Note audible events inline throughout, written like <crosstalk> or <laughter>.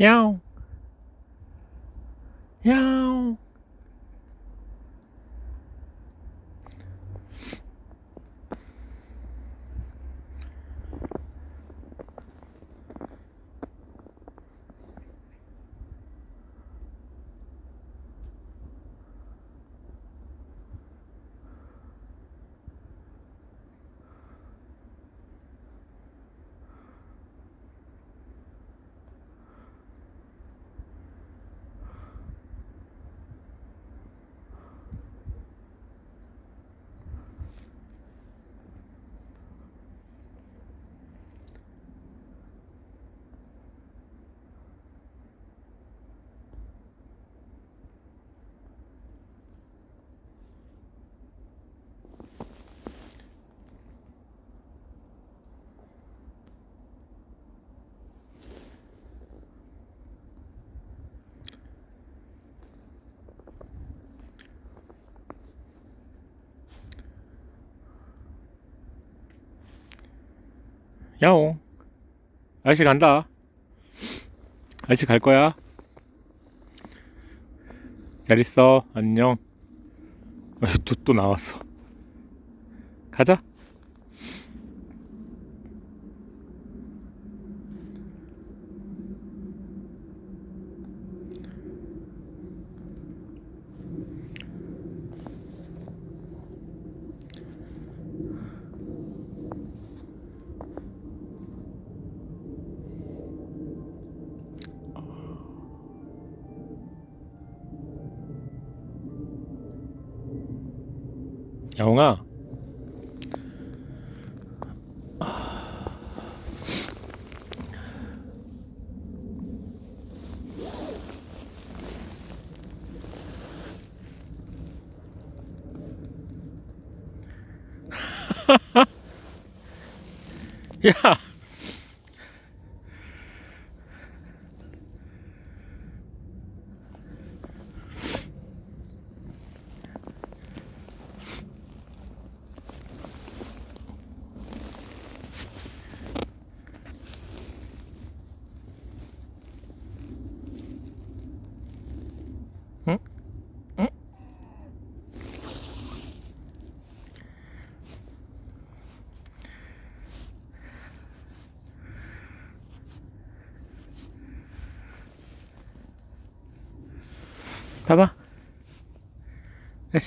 야옹. 야옹. 아저씨 간다. 아저씨 갈 거야. 잘 있어. 안녕. <laughs> 또, 또 나왔어. 가자. 야옹아. <laughs> 야.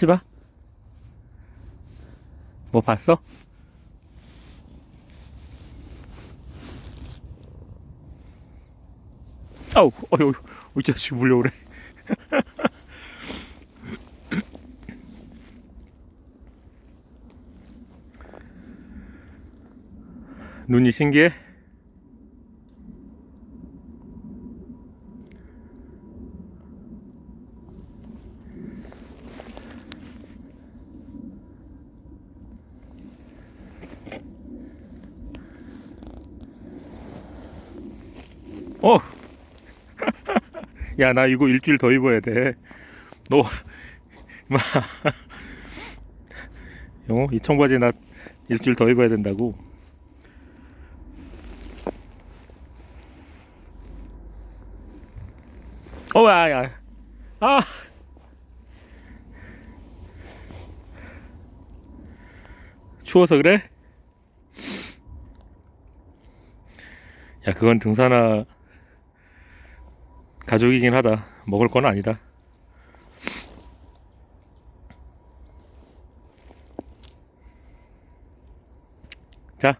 봐. 뭐 봤어? 아우, 어휴, 이 자식 물려오래. <laughs> 눈이 신기해? 어! 야, 나 이거 일주일 더 입어야 돼. 너, 마, 영호, 이 청바지 나 일주일 더 입어야 된다고. 어, 야, 야. 아! 추워서 그래? 야, 그건 등산화 가족이긴 하다. 먹을 건 아니다. 자.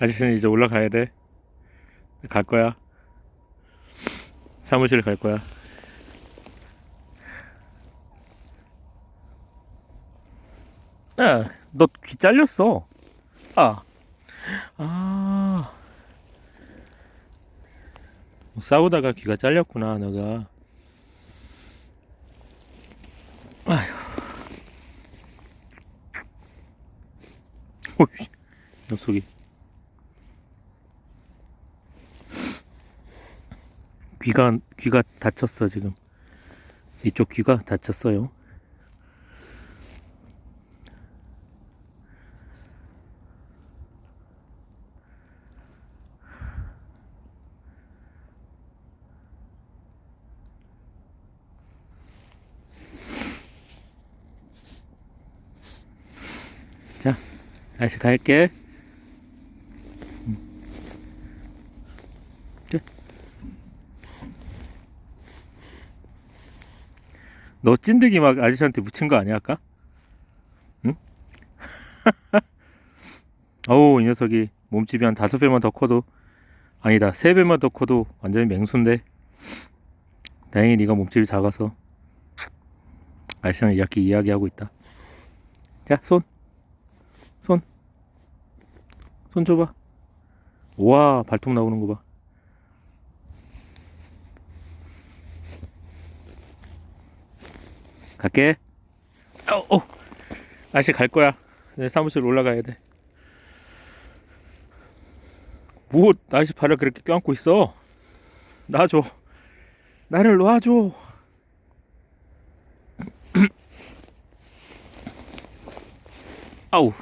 아저씨는 이제 올라가야 돼. 갈 거야. 사무실 갈 거야. 야, 너 귀 잘렸어. 아. 아. 뭐 싸우다가 귀가 잘렸구나, 너가. 아휴. 어이, 녀석이. 귀가, 귀가 다쳤어, 지금. 이쪽 귀가 다쳤어요. 다시 갈게. 네. 너 찐득이 막 아저씨한테 묻힌 거 아니야 아까? 응? <laughs> 어우 이 녀석이 몸집이 한 다섯 배만 더 커도 아니다 세 배만 더 커도 완전히 맹수인데 다행히 네가 몸집이 작아서 아저씨랑 이렇게 이야기하고 있다 자 손 손. 손 줘봐. 우와, 발톱 나오는 거 봐. 갈게. 어, 어. 아저씨 갈 거야. 내 사무실 올라가야 돼. 뭐, 아저씨 발을 그렇게 껴안고 있어? 놔줘. 나를 놔줘. <clears throat> 아우.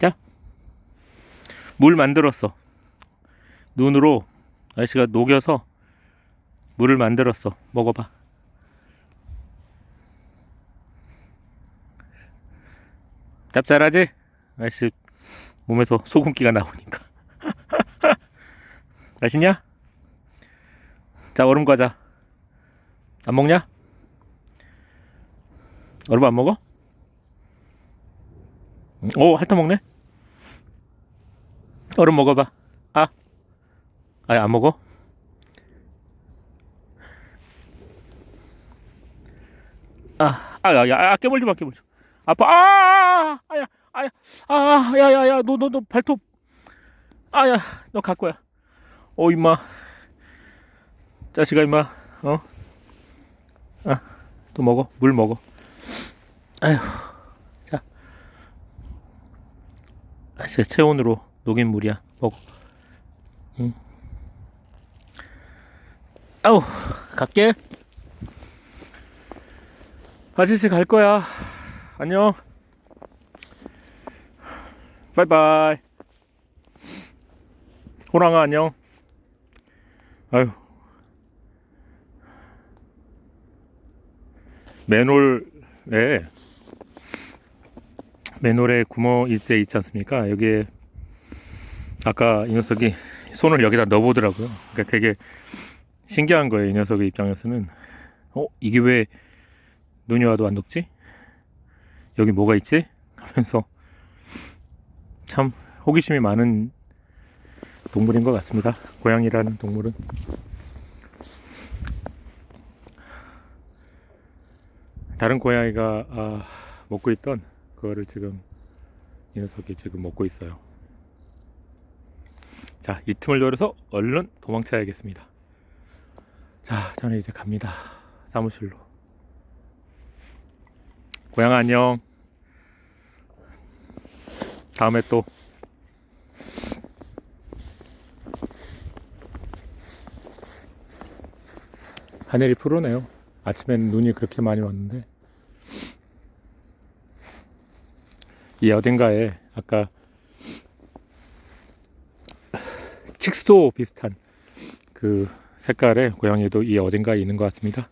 자, 물 만들었어. 눈으로 아저씨가 녹여서 물을 만들었어. 먹어봐. 짭짤하지? 아저씨 몸에서 소금기가 나오니까. <laughs> 맛있냐? 자, 얼음 과자. 안 먹냐? 얼음 안 먹어? 음, 오, 핥아 먹네? 얼음 먹어봐. 아. 아, 안 먹어? 아, 아, 야, 야, 아, 깨물지 마, 깨물지 마. 아파, 아, 아야, 아야, 아, 야, 야, 야, 너, 너, 너 발톱. 아야, 너 갈 거야. 어, 임마. 자식아, 임마. 어? 아, 또 먹어. 물 먹어. 아휴. 자. 아, 제 체온으로 녹인 물이야. 먹어. 응. 아우, 갈게. 아저씨 갈 거야. 안녕. 바이바이. 호랑아 안녕. 아유. 맨홀에 맨홀에 구멍 일대 있지 않습니까? 여기에 아까 이 녀석이 손을 여기다 넣어보더라고요. 그러니까 되게 신기한 거예요. 이 녀석의 입장에서는 어 이게 왜 눈이 와도 안 녹지? 여기 뭐가 있지? 하면서 참 호기심이 많은 동물인 것 같습니다. 고양이라는 동물은 다른 고양이가 아, 먹고 있던 그거를 지금 이 녀석이 지금 먹고 있어요. 자, 이 틈을 노려서 얼른 도망쳐야겠습니다. 자, 저는 이제 갑니다. 사무실로. 고양아 안녕. 다음에 또 하늘이 푸르네요. 아침엔 눈이 그렇게 많이 왔는데 이 어딘가에 아까 칙소 비슷한 그 색깔의 고양이도 이 어딘가에 있는 것 같습니다.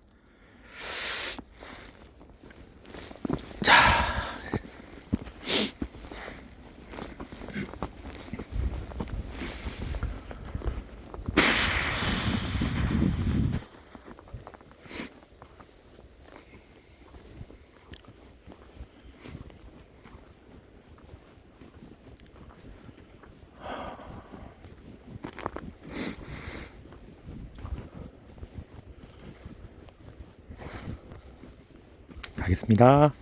가겠습니다.